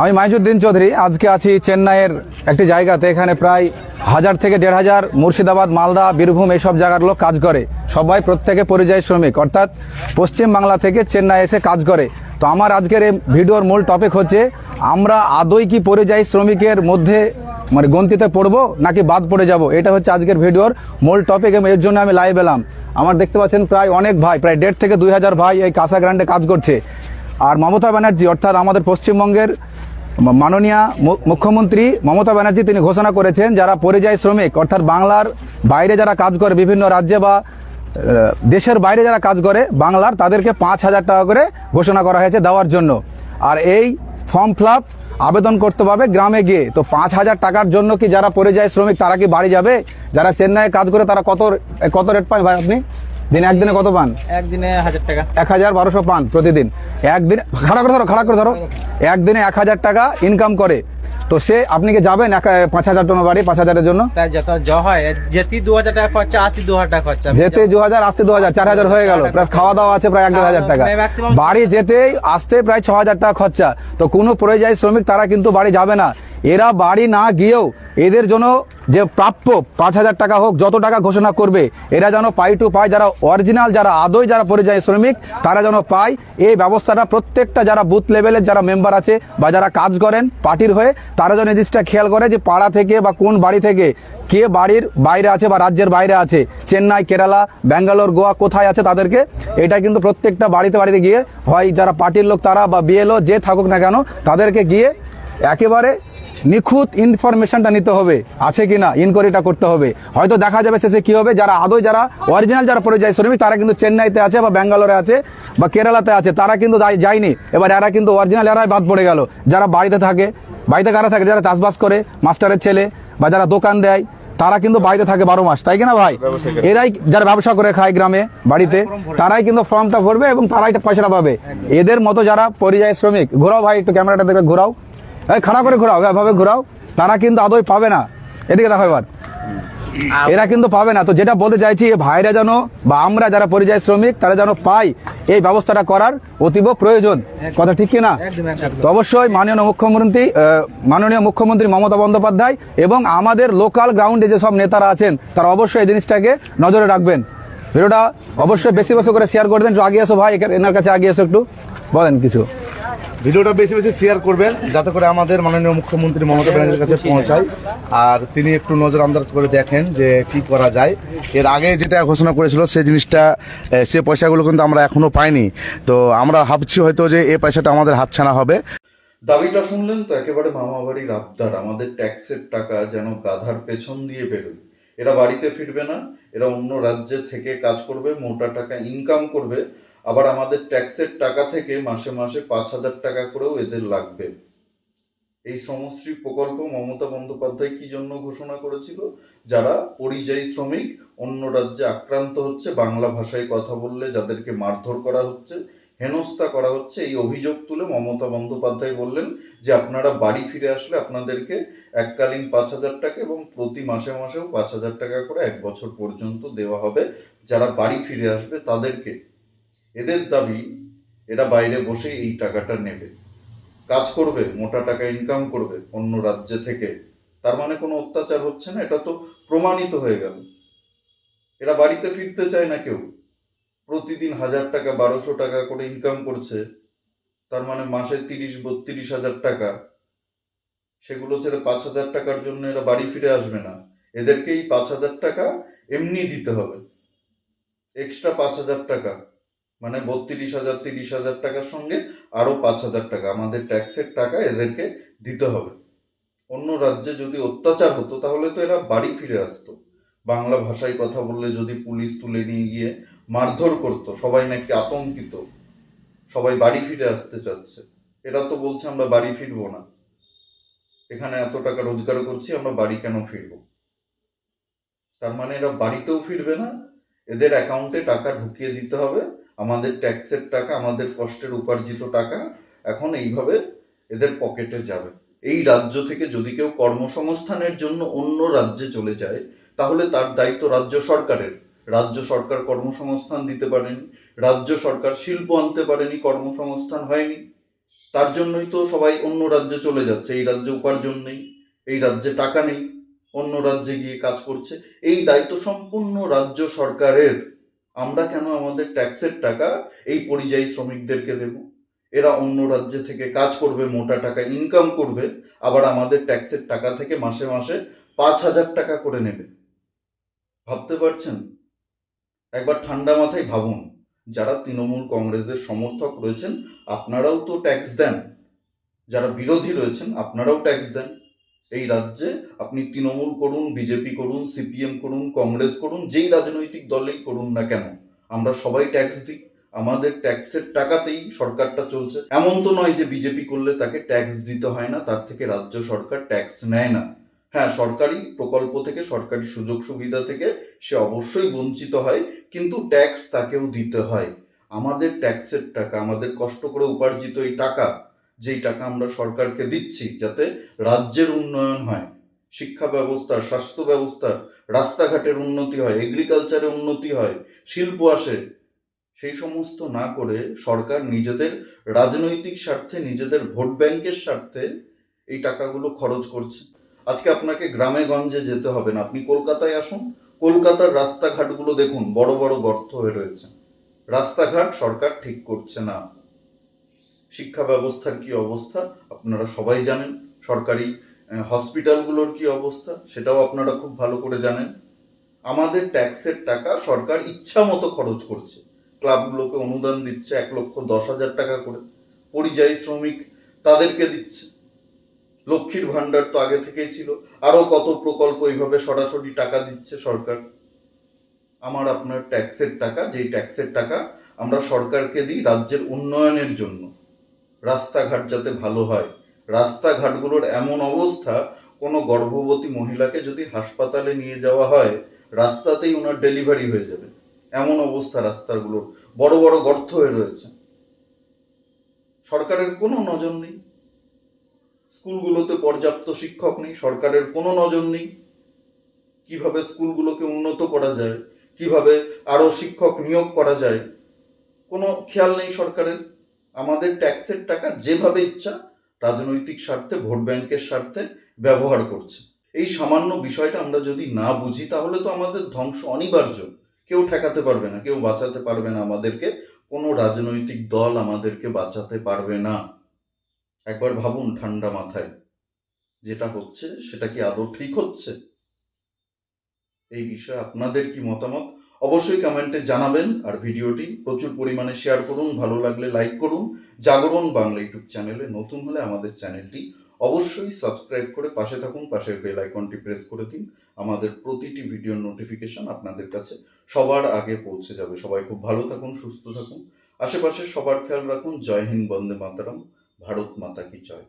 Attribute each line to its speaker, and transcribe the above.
Speaker 1: আমি মাইজুদ্দিন চৌধুরী, আজকে আছি চেন্নাইয়ের একটি জায়গাতে, এখানে প্রায় হাজার থেকে দেড় হাজার মুর্শিদাবাদ, মালদা, বীরভূম এইসব জায়গার লোক কাজ করে। সবাই প্রত্যেকে পরিযায়ী শ্রমিক। অর্থাৎ পশ্চিম বাংলা থেকে চেন্নাই এসে কাজ করে। তো আমার আজকের এই ভিডিওর মূল টপিক হচ্ছে, আমরা আদৌ কি পরিযায়ী শ্রমিকের মধ্যে মানে গন্তিতে পড়ব নাকি বাদ পড়ে যাব? এটা হচ্ছে আজকের ভিডিওর মূল টপিক এবং এর জন্য আমি লাইভ এলাম। আমার দেখতে পাচ্ছেন প্রায় অনেক ভাই, প্রায় দেড় থেকে দুই হাজার ভাই এই কাঁসা গ্রান্ডে কাজ করছে। আর মমতা ব্যানার্জি, অর্থাৎ আমাদের পশ্চিমবঙ্গের মাননীয় মুখ্যমন্ত্রী মমতা ব্যানার্জি তিনি ঘোষণা করেছেন, যারা পরিযায়ী শ্রমিক, অর্থাৎ বাংলার বাইরে যারা কাজ করে বিভিন্ন রাজ্যে বা দেশের বাইরে যারা কাজ করে বাংলার, তাদেরকে পাঁচ হাজার টাকা করে ঘোষণা করা হয়েছে দেওয়ার জন্য। আর এই ফর্ম ফিল আবেদন করতে হবে গ্রামে গিয়ে। তো পাঁচ হাজার টাকার জন্য কি যারা পরিযায়ী শ্রমিক, তারা কি বাড়ি যাবে? যারা চেন্নাইয়ে কাজ করে, তারা কত কত রেট পায় ভাই আপনি? দিনে একদিনে কত পান?
Speaker 2: একদিনে হাজার টাকা।
Speaker 1: এক হাজার বারোশো পান প্রতিদিন। একদিন খাড়া করে ধরো খাড়া করে ধরো। একদিনে এক হাজার টাকা ইনকাম করে। তো সে আপনি কি যাবেন এক পাঁচ হাজার জন্য বাড়ি পাঁচ হাজারের জন্য?
Speaker 2: যত যেতি দু হাজার টাকা খরচা আসি দু হাজার টাকা খরচা।
Speaker 1: যেতে দু হাজার আসতে দু হাজার চার হাজার হয়ে গেল। প্লাস খাওয়া দাওয়া আছে প্রায় এক দেড় হাজার টাকা। বাড়ি যেতেই আসতে প্রায় ছ হাজার টাকা খরচা। তো কোনো পরিযায়ী শ্রমিক তারা কিন্তু বাড়ি যাবে না। এরা বাড়ি না গিয়েও এদের জন্য যে প্রাপ্য পাঁচ হাজার টাকা হোক যত টাকা ঘোষণা করবে এরা যেন পাই টু পায় যারা অরিজিনাল যারা আদৌ যারা পরিযায়ী শ্রমিক তারা যেন পায়। এই ব্যবস্থাটা প্রত্যেকটা যারা বুথ লেভেলের যারা মেম্বার আছে বা যারা কাজ করেন পার্টির হয়ে তারা যেন জিনিসটা খেয়াল করে যে পাড়া থেকে বা কোন বাড়ি থেকে কে বাড়ির বাইরে আছে বা রাজ্যের বাইরে আছে। চেন্নাই, কেরালা, ব্যাঙ্গালোর, গোয়া কোথায় আছে তাদেরকে এটা কিন্তু প্রত্যেকটা বাড়িতে বাড়িতে গিয়ে হয়, যারা পার্টির লোক তারা বা বিএলও যে থাকুক না কেন তাদেরকে গিয়ে একেবারে নিখুঁত ইনফরমেশনটা নিতে হবে, আছে কি না ইনকোয়ারিটা করতে হবে। হয়তো দেখা যাবে শেষে কি হবে, যারা আদৌ যারা অরিজিনাল যারা পরিযায়ী শ্রমিক তারা কিন্তু চেন্নাইতে আছে বা ব্যাঙ্গালোরে আছে বা কেরালাতে আছে, তারা কিন্তু যায়নি। এবার এরা কিন্তু অরিজিনাল এরাই বাদ পড়ে গেল। যারা বাড়িতে থাকে বাড়িতে কারা থাকে? যারা চাষবাস করে মাস্টারের ছেলে বা যারা দোকান দেয় তারা কিন্তু বাড়িতে থাকে বারো মাস তাই কিনা ভাই? এরাই যারা ব্যবসা করে খায় গ্রামে বাড়িতে তারাই কিন্তু ফর্মটা ভরবে এবং তারাই পয়সাটা পাবে। এদের মতো যারা পরিযায়ী শ্রমিক ঘোরাও ভাই একটু ক্যামেরাটা দেখে ঘোরাও। খাড়া করে ঘোরাও এভাবে ঘোরাও তারা কিন্তু আদৌ পাবে না। এদিকে দেখো এবার। এরা কিন্তু পাবে না। তো যেটা বলতে চাইছি ভাইরা যেন বা আমরা যারা পরিযায়ী শ্রমিক তারা যেন পাই এই ব্যবস্থাটা করার অতীব প্রয়োজন। কথা ঠিক কিনা তো অবশ্যই মাননীয় মুখ্যমন্ত্রী মাননীয় মুখ্যমন্ত্রী মমতা বন্দ্যোপাধ্যায় এবং আমাদের লোকাল গ্রাউন্ডে যেসব নেতারা আছেন তারা অবশ্যই এই জিনিসটাকে নজরে রাখবেন। ভিডিওটা অবশ্যই বেশি বেশি করে শেয়ার করে দেন একটু আগে এসো ভাই এনার কাছে আগে এসো একটু বলেন কিছু।
Speaker 3: ভিডিওটা বেশি বেশি শেয়ার করবেন যাতে করে আমাদের মাননীয় মুখ্যমন্ত্রী মমতা ব্যানার্জির কাছে পৌঁছায়। আর তিনি একটু নজর আন্দাজ করে দেখেন যে কি করা যায়। এর আগে যেটা ঘোষণা করেছিল সেই জিনিসটা সে পয়সাগুলো কিন্তু আমরা এখনও পাইনি। তো আমরা ভাবছি হয়তো যে এই পয়সাটা আমাদের হাতছানা হবে।
Speaker 4: দাবিটা শুনলেন তো একেবারে মামাবাড়ির আবদার। আমাদের ট্যাক্সের টাকা যেন গাধার পেছন দিয়ে বেরোয়। এরা বাড়িতে ফিরবে না, এরা অন্য রাজ্যে থেকে কাজ করবে, মোটা টাকা ইনকাম করবে, আবার আমাদের ট্যাক্সের টাকা থেকে মাসে মাসে পাঁচ হাজার টাকা করেও এদের লাগবে। এই শ্রমশ্রী প্রকল্প মমতা বন্দ্যোপাধ্যায় কি জন্য ঘোষণা করেছিল? যারা পরিযায়ী শ্রমিক, অন্য রাজ্যে আক্রান্ত হচ্ছে, বাংলা ভাষায় কথা বললে যাদেরকে মারধর করা হচ্ছে হেনস্থা করা হচ্ছে। এই অভিযোগ তুলে মমতা বন্দ্যোপাধ্যায় বললেন যে আপনারা বাড়ি ফিরে আসলে আপনাদেরকে এককালীন পাঁচ হাজার টাকা এবং প্রতি মাসে মাসেও পাঁচ হাজার টাকা করে এক বছর পর্যন্ত দেওয়া হবে। যারা বাড়ি ফিরে আসবে তাদেরকে এদের দাবি, এরা বাইরে বসে এই টাকাটা নেবে। কাজ করবে, মোটা টাকা ইনকাম করবে অন্য রাজ্যে থেকে। তার মানে কোনো অত্যাচার হচ্ছে না, এটা তো প্রমাণিত হয়ে গেল। এরা বাড়িতে ফিরতে চায় না কেউ। প্রতিদিন হাজার টাকা, বারোশো টাকা করে ইনকাম করছে। তার মানে মাসে তিরিশ, বত্রিশ হাজার টাকা। সেগুলো ছেড়ে পাঁচ হাজার টাকার জন্য এরা বাড়ি ফিরে আসবে না। এদেরকেই পাঁচ হাজার টাকা এমনি দিতে হবে। এক্সট্রা পাঁচ হাজার টাকা। মানে বত্রিশ হাজার, তিরিশ হাজার টাকার সঙ্গে আরও পাঁচ হাজার টাকা। আমাদের ট্যাক্সের টাকা এদেরকে দিতে হবে। অন্য রাজ্যে যদি অত্যাচার হতো, তাহলে তো এরা বাড়ি ফিরে আসতো। বাংলা ভাষায় কথা বললে যদি পুলিশ তুলে নিয়ে গিয়ে মারধর করতো, সবাই নাকি আতঙ্কিত। সবাই বাড়ি ফিরে আসতে চাচ্ছে। এরা তো বলছে, আমরা বাড়ি ফিরবো না। এখানে এত টাকা রোজগার করছি, আমরা বাড়ি কেন ফিরবো? তার মানে এরা বাড়িতেও ফিরবে না। এদের অ্যাকাউন্টে টাকা ঢুকিয়ে দিতে হবে। আমাদের ট্যাক্সের টাকা, আমাদের কষ্টের উপার্জিত টাকা এখন এইভাবে এদের পকেটে যাবে। এই রাজ্য থেকে যদি কেউ কর্মসংস্থানের জন্য অন্য রাজ্যে চলে যায় তাহলে তার দায়িত্ব রাজ্য সরকারের। রাজ্য সরকার কর্মসংস্থান দিতে পারেনি, রাজ্য সরকার শিল্প আনতে পারেনি, কর্মসংস্থান হয়নি। তার জন্যই তো সবাই অন্য রাজ্যে চলে যাচ্ছে, এই রাজ্যে উপার্জন নেই, এই রাজ্যে টাকা নেই, অন্য রাজ্যে গিয়ে কাজ করছে। এই দায়িত্ব সম্পূর্ণ রাজ্য সরকারের। আমরা কেন আমাদের ট্যাক্সের টাকা এই পরিযায়ী শ্রমিকদেরকে দেব? এরা অন্য রাজ্যে থেকে কাজ করবে, মোটা টাকা ইনকাম করবে, আবার আমাদের ট্যাক্সের টাকা থেকে মাসে মাসে পাঁচ হাজার টাকা করে নেবে। ভাবতে পারছেন? একবার ঠান্ডা মাথায় ভাবুন। যারা তৃণমূল কংগ্রেসের সমর্থক রয়েছেন, আপনারাও তো ট্যাক্স দেন। যারা বিরোধী রয়েছেন, আপনারাও ট্যাক্স দেন। এই রাজ্যে আপনি তৃণমূল করুন, বিজেপি করুন, সিপিএম করুন, কংগ্রেস করুন, যেই রাজনৈতিক দলেই করুন না কেন, আমরা সবাই ট্যাক্স দিই। আমাদের ট্যাক্সের টাকাতেই সরকারটা চলছে। এমন তো নয় যে বিজেপি করলে তাকে ট্যাক্স দিতে হয় না, তার থেকে রাজ্য সরকার ট্যাক্স নেয় না। হ্যাঁ সরকারি প্রকল্প থেকে, সরকারি সুযোগ সুবিধা থেকে সে অবশ্যই বঞ্চিত হয়, কিন্তু ট্যাক্স তাকেও দিতে হয়। আমাদের ট্যাক্সের টাকা, আমাদের কষ্ট করে উপার্জিত এই টাকা, যেই টাকা আমরা সরকারকে দিচ্ছি যাতে রাজ্যের উন্নয়ন হয়, শিক্ষা ব্যবস্থা, স্বাস্থ্য ব্যবস্থা, রাস্তাঘাটের উন্নতি হয় এগ্রিকালচারে উন্নতি হয়, শিল্প আসে, সেই সমস্ত না করে সরকার নিজেদের রাজনৈতিক স্বার্থে, নিজেদের ভোট ব্যাংকের স্বার্থে এই টাকাগুলো খরচ করছে। আজকে আপনাকে গ্রামে গঞ্জে যেতে হবে না। আপনি কলকাতায় আসুন। কলকাতার রাস্তাঘাটগুলো দেখুন, বড় বড় গর্ত হয়ে রয়েছে। রাস্তাঘাট সরকার ঠিক করছে না। শিক্ষা ব্যবস্থার কি অবস্থা আপনারা সবাই জানেন। সরকারি হসপিটালগুলোর কি অবস্থা সেটাও আপনারা খুব ভালো করে জানেন। আমাদের ট্যাক্সের টাকা সরকার ইচ্ছা মতো খরচ করছে। ক্লাবগুলোকে অনুদান দিচ্ছে এক লক্ষ দশ হাজার টাকা করে। পরিযায়ী শ্রমিক তাদেরকে দিচ্ছে। লক্ষ্মীর ভাণ্ডার তো আগে থেকেই ছিল। আরও কত প্রকল্প এইভাবে সরাসরি টাকা দিচ্ছে সরকার? আমার আপনার ট্যাক্সের টাকা, যেই ট্যাক্সের টাকা আমরা সরকারকে দিই রাজ্যের উন্নয়নের জন্য। রাস্তাঘাট যাতে ভালো হয়। রাস্তাঘাটগুলোর এমন অবস্থা, কোনো গর্ভবতী মহিলাকে যদি হাসপাতালে নিয়ে যাওয়া হয়, রাস্তাতেই ওনার ডেলিভারি হয়ে যাবে। এমন অবস্থা রাস্তাগুলোর। বড় বড় গর্ত হয়ে রয়েছে। সরকারের কোনো নজর নেই। স্কুলগুলোতে পর্যাপ্ত শিক্ষক নেই, সরকারের কোনো নজর নেই। কীভাবে স্কুলগুলোকে উন্নত করা যায়, কীভাবে আরও শিক্ষক নিয়োগ করা যায়, কোনো খেয়াল নেই সরকারের। আমাদের ট্যাক্সের টাকা যেভাবে ইচ্ছা, রাজনৈতিক স্বার্থে, ভোট ব্যাংকের স্বার্থে ব্যবহার করছে। এই সামান্য বিষয়টা আমরা যদি না বুঝি, তাহলে তো আমাদের ধ্বংস অনিবার্য। কেউ ঠেকাতে পারবে না, কেউ বাঁচাতে পারবে না আমাদেরকে, কোনো রাজনৈতিক দল আমাদেরকে বাঁচাতে পারবে না। একবার ভাবুন ঠান্ডা মাথায়। যেটা হচ্ছে, সেটা কি আদৌ ঠিক হচ্ছে? এই বিষয়ে আপনাদের কি মতামত? অবশ্যই কমেন্টে জানাবেন আর ভিডিওটি প্রচুর পরিমাণে শেয়ার করুন। ভালো লাগলে লাইক করুন। জাগরণ বাংলা ইউটিউব চ্যানেলে নতুন হলে আমাদের চ্যানেলটি অবশ্যই সাবস্ক্রাইব করে পাশে থাকুন। পাশের বেল আইকনটি প্রেস করে দিন। আমাদের প্রতিটি ভিডিওর নোটিফিকেশন আপনাদের কাছে সবার আগে পৌঁছে যাবে। সবাই খুব ভালো থাকুন, সুস্থ থাকুন। আশেপাশে সবার খেয়াল রাখুন। জয় হিন্দ, বন্দে মাতারাম। ভারত মাতা কি জয়?